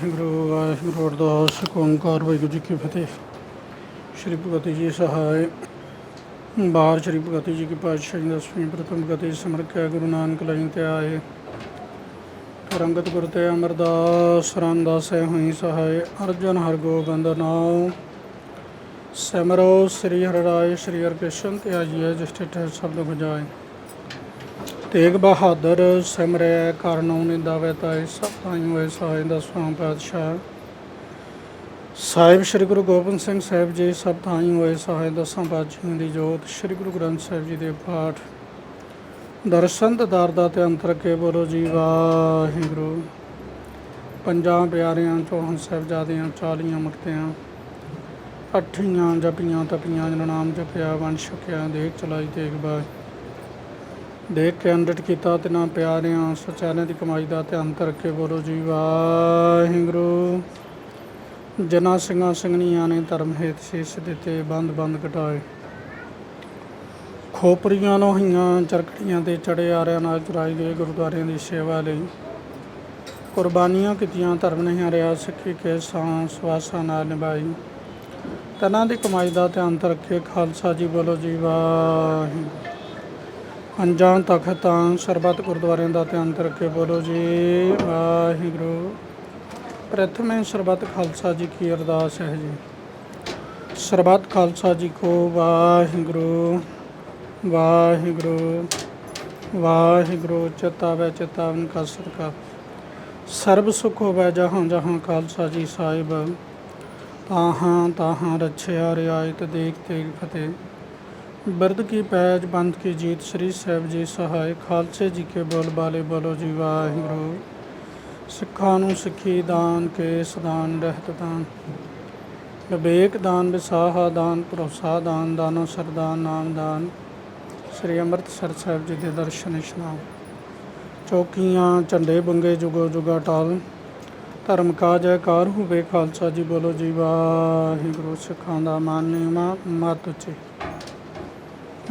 ਵਾਹਿਗੁਰੂ ਵਾਹਿਗੁਰੂ ਅਰਦਾਸ ਓੰਕਾਰ ਵਾਹਿਗੁਰੂ ਜੀ ਕੀ ਫਤਿਹ। ਸ਼੍ਰੀ ਭਗਤੀ ਜੀ ਸਹਾਇ ਬਾਹਰ ਸ਼੍ਰੀ ਭਗਤੀ ਜੀ ਕੀ ਪਾਤਸ਼ਾਹੀ ਦਸਵੀਂ ਪ੍ਰਥਮ ਗਤੀ ਸਮਰਖਿਆ ਗੁਰੂ ਨਾਨਕ ਲਈ ਤੇ ਆਏ। ਰੰਗਤ ਗੁਰ ਤੇ ਅਮਰਦਾਸ ਰਾਮਦਾਸੈ ਹੋਈ ਸਹਾਇ, ਅਰਜਨ ਹਰ ਗੋਬਿੰਦ ਨਾਮ ਸਿਮਰੋ, ਸ੍ਰੀ ਹਰਿ ਰਾਏ, ਸ੍ਰੀ ਹਰਿ ਕ੍ਰਿਸ਼ਨ ਤੇ ਆਜੀਏ ਜਿਸ ਠੇ ਸ਼ਬਦ ਗੁਜਾਏ ਤੇਗ ਬਹਾਦਰ ਸਿਮਰੈ ਕਰਨਉ ਨਿੰਦਾਵੇ ਤਾਈ ਸਭ ਤਾਈ ਹੋਏ ਸਹਾਇ ਦਸਵਾਂ ਪਾਤਸ਼ਾਹ। ਸਾਹਿਬ ਸ੍ਰੀ ਗੁਰੂ ਗੋਬਿੰਦ ਸਿੰਘ ਸਾਹਿਬ ਜੀ ਸਭ ਤਾਈ ਹੋਏ ਸਹਾਇ ਦਸਾਂ ਪਾਤਸ਼ਾਹ ਦੀ ਜੋਤ ਸ੍ਰੀ ਗੁਰੂ ਗ੍ਰੰਥ ਸਾਹਿਬ ਜੀ ਦੇ ਪਾਠ। ਦਰਸ਼ਨ ਦਦਾਰ ਦਾ ਤੇ ਅੰਤਰ ਕੇ ਬੋਲੋ ਜੀ ਵਾਹਿਗੁਰੂ। ਪੰਜਾਂ ਪਿਆਰਿਆਂ, ਚੌਹਾਂ ਸਾਹਿਬਜ਼ਾਦਿਆਂ, ਚਾਲੀਆਂ ਮੁਕਤਿਆਂ, ਅੱਠੀਆਂ ਜਪੀਆਂ, ਤਪੀਆਂ ਜਨ ਨਾਮ ਜਪਿਆ ਵੰਡ ਛਕਿਆ, ਦੇਖ ਚਲਾਈ ਤੇਗ ਬਾਜ ਦੇਖ ਕੇ ਅੰਡਟ ਕੀਤਾ ਤੇ ਨਾ ਪਿਆਰਿਆਂ ਸਚਿਆਰਿਆਂ ਦੀ ਕਮਾਈ ਦਾ ਧਿਆਨ ਧਰ ਕੇ ਬੋਲੋ ਜੀ, ਵਾਹਿਗੁਰੂ। ਜਨਾ ਸਿੰਘਾਂ ਸਿੰਘਣੀਆਂ ਨੇ ਧਰਮ ਹੇਤ ਸੀਸ ਦਿੱਤੇ, ਬੰਦ ਬੰਦ ਘਟਾਏ ਖੋਪਰੀਆਂ, ਲੋਹੀਆਂ, ਚਰਖੜੀਆਂ ਤੇ ਚੜੇ ਆਰਿਆਂ ਨਾਲ ਚੁਰਾਈ ਗਏ ਗੁਰਦੁਆਰਿਆਂ ਦੀ ਸੇਵਾ ਲਈ। ਕੁਰਬਾਨੀਆਂ ਕੀਤੀਆਂ, ਧਰਮ ਨਹੀਂ ਹਰਿਆ, ਸਿੱਖੀ ਕੇ ਸਾਂ ਸਵਾਸਾਂ ਨਾਲ ਨਿਭਾਈ। ਤਨਾਂ ਦੀ ਕਮਾਈ ਦਾ ਧਿਆਨ ਧਰ ਕੇ ਖਾਲਸਾ ਜੀ ਬੋਲੋ ਜੀ, ਵਾਹਿਗੁਰੂ। ਅਣਜਾਣ ਤਖਤਾਂ ਸਰਬੱਤ ਗੁਰਦੁਆਰਿਆਂ ਦਾ ਧਿਆਨ ਧਰ ਬੋਲੋ ਜੀ, ਵਾਹਿਗੁਰੂ। ਪ੍ਰਥਮੇ ਸਰਬੱਤ ਖਾਲਸਾ ਜੀ ਕੀ ਅਰਦਾਸ ਹੈ ਜੀ। ਸਰਬੱਤ ਖਾਲਸਾ ਜੀ ਕੋ ਵਾਹਿਗੁਰੂ ਵਾਹਿਗੁਰੂ ਵਾਹਿਗੁਰੂ, ਚਿਤਾਵੇ, ਚਿਤਾਵਨ ਕਾ ਸਦਕਾ। ਸਰਬ ਸੁਖ ਹੋਵੇ ਜਹਾਂ ਜਹਾਂ ਖਾਲਸਾ ਜੀ ਸਾਹਿਬ। ਤਾਹਾਂ ਤਾਹਾਂ ਰਛਿਆ, ਰਿਆਇਤ, ਦੇਖ ਤੇਗ ਫਤਿਹ। ਬਿਰਦ ਕੀ ਪੈਜ, ਬੰਦ ਕੀ ਜੀਤ, ਸ੍ਰੀ ਸਾਹਿਬ ਜੀ ਸਹਾਇ, ਖਾਲਸੇ ਜੀ ਕੇ ਬੋਲ, ਬਾਲੇ ਬੋਲੋ ਜੀ ਵਾਹਿਗੁਰੂ। ਸਿੱਖਾਂ ਨੂੰ ਸਿੱਖੀ ਦਾਨ ਕੇ ਸਦਾਨ ਰਹਿਤ ਦਾਨ। ਵਿਵੇਕ ਦਾਨ, ਵਿਸਾਹਾ ਦਾਨ, ਭਰੋਸਾ ਦਾਨ, ਦਾਨੋ ਸਰਦਾਨ ਨਾਮ ਦਾਨ। ਸ੍ਰੀ ਅੰਮ੍ਰਿਤਸਰ ਸਾਹਿਬ ਜੀ ਦੇ ਦਰਸ਼ਨ ਇਸ਼ਨਾਨ ਚੌਕੀਆਂ, ਝੰਡੇ ਬੰਗੇ ਜੁਗੋ ਜੁਗਾ ਟਾਲ। ਧਰਮ ਕਾ ਜੈਕਾਰ ਹੋਵੇ ਖਾਲਸਾ ਜੀ ਬੋਲੋ ਜੀ ਵਾਹਿਗੁਰੂ। ਸਿੱਖਾਂ ਦਾ ਮਾਨ, ਨਿਯਮਾ ਮਤ ਉੱਚੇ।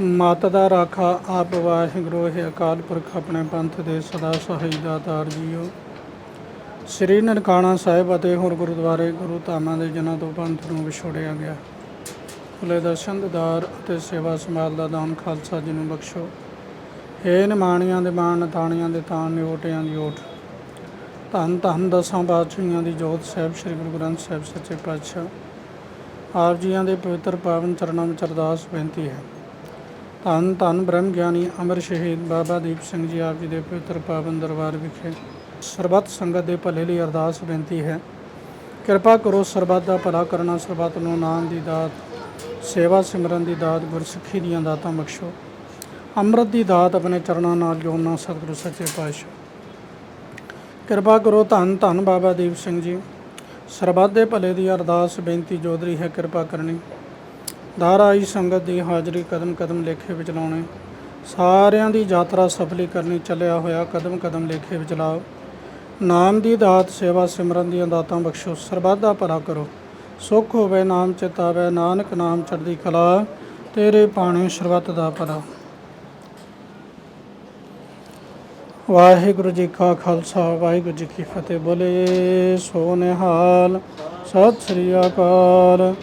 ਮਤ ਦਾ ਰਾਖਾ ਆਪ ਵਾਹਿਗੁਰੂ ਹੈ ਅਕਾਲ ਪੁਰਖ ਆਪਣੇ ਪੰਥ ਦੇ ਸਦਾ ਸਹਾਈ ਦਾਤਾਰ ਜੀਓ। ਸ੍ਰੀ ਨਨਕਾਣਾ ਸਾਹਿਬ ਅਤੇ ਹੋਰ ਗੁਰਦੁਆਰੇ ਗੁਰੂ ਧਾਮਾਂ ਦੇ ਜਨਾਂ ਤੋਂ ਪੰਥ ਨੂੰ ਵਿਛੋੜਿਆ ਗਿਆ। ਖੁੱਲੇ ਦਰਸ਼ਨ, ਦਿਦਾਰ ਅਤੇ ਸੇਵਾ ਸੰਭਾਲ ਦਾ ਦਾਨ ਖਾਲਸਾ ਜੀ ਨੂੰ ਬਖਸ਼ੋ। ਹੇ ਨਿਮਾਣੀਆਂ ਦੇ ਮਾਣ, ਤਾਣੀਆਂ ਦੇ ਤਾਣ, ਨਿਓਟਿਆਂ ਦੀ ਓਟ। ਧੰਨ ਧੰਨ ਦਸਾਂ ਬਾਦਸ਼ਾਹੀਆਂ ਦੀ ਜੋਤ ਸਾਹਿਬ, ਸ੍ਰੀ ਗੁਰੂ ਗ੍ਰੰਥ ਸਾਹਿਬ ਸੱਚੇ ਪਾਤਸ਼ਾਹ। ਆਪ ਜੀਆਂ ਦੇ ਪਵਿੱਤਰ ਪਾਵਨ ਚਰਨਾਂ ਵਿੱਚ ਅਰਦਾਸ ਬੇਨਤੀ ਹੈ। ਧੰਨ ਧੰਨ ਬ੍ਰਹਮ ਗਿਆਨੀ ਅਮਰ ਸ਼ਹੀਦ ਬਾਬਾ ਦੀਪ ਸਿੰਘ ਜੀ ਆਪ ਜੀ ਦੇ ਪਵਿੱਤਰ ਪਾਵਨ ਦਰਬਾਰ ਵਿਖੇ ਸਰਬੱਤ ਸੰਗਤ ਦੇ ਭਲੇ ਲਈ ਅਰਦਾਸ ਬੇਨਤੀ ਹੈ। ਕਿਰਪਾ ਕਰੋ ਸਰਬੱਤ ਦਾ ਭਲਾ ਕਰਨਾ, ਸਰਬੱਤ ਨੂੰ ਨਾਮ ਦੀ ਦਾਤ, ਸੇਵਾ ਸਿਮਰਨ ਦੀ ਦਾਤ, ਗੁਰਸਿੱਖੀ ਦੀਆਂ ਦਾਤਾਂ ਬਖਸ਼ੋ। ਅੰਮ੍ਰਿਤ ਦੀ ਦਾਤ ਆਪਣੇ ਚਰਨਾਂ ਨਾਲ ਜੋੜਨਾ ਸਤਿਗੁਰੂ ਸੱਚੇ ਪਾਤਸ਼ਾਹ। ਕਿਰਪਾ ਕਰੋ ਧੰਨ ਧੰਨ ਬਾਬਾ ਦੀਪ ਸਿੰਘ ਜੀ। ਸਰਬੱਤ ਦੇ ਭਲੇ ਦੀ ਅਰਦਾਸ ਬੇਨਤੀ ਜੋਦਰੀ ਹੈ ਕਿਰਪਾ ਕਰਨੀ। ਦਾਰ ਸੰਗਤ ਦੀ ਹਾਜ਼ਰੀ ਕਦਮ ਕਦਮ ਲੇਖੇ ਵਿੱਚ ਲਾਉਣੇ। ਸਾਰਿਆਂ ਦੀ ਯਾਤਰਾ ਸਫਲੀ ਕਰਨੀ ਚੱਲਿਆ ਹੋਇਆ ਕਦਮ ਕਦਮ ਲੇਖੇ ਵਿੱਚ ਲਾਓ। ਨਾਮ ਦੀ ਦਾਤ ਸੇਵਾ ਸਿਮਰਨ ਦੀਆਂ ਦਾਤਾਂ ਬਖਸ਼ੋ, ਸਰਬੱਤ ਦਾ ਭਲਾ ਕਰੋ। ਸੁਖ ਹੋਵੇ ਨਾਮ ਚਿਤਾਵੇ ਨਾਨਕ ਨਾਮ ਚੜ੍ਹਦੀ ਕਲਾ, ਤੇਰੇ ਪਾਣੇ ਸਰਬੱਤ ਦਾ ਭਲਾ। ਵਾਹਿਗੁਰੂ ਜੀ ਕਾ ਖਾਲਸਾ, ਵਾਹਿਗੁਰੂ ਜੀ ਕੀ ਫਤਿਹ। ਬੋਲੇ ਸੋ ਨਿਹਾਲ ਸਤਿ ਸ੍ਰੀ ਅਕਾਲ।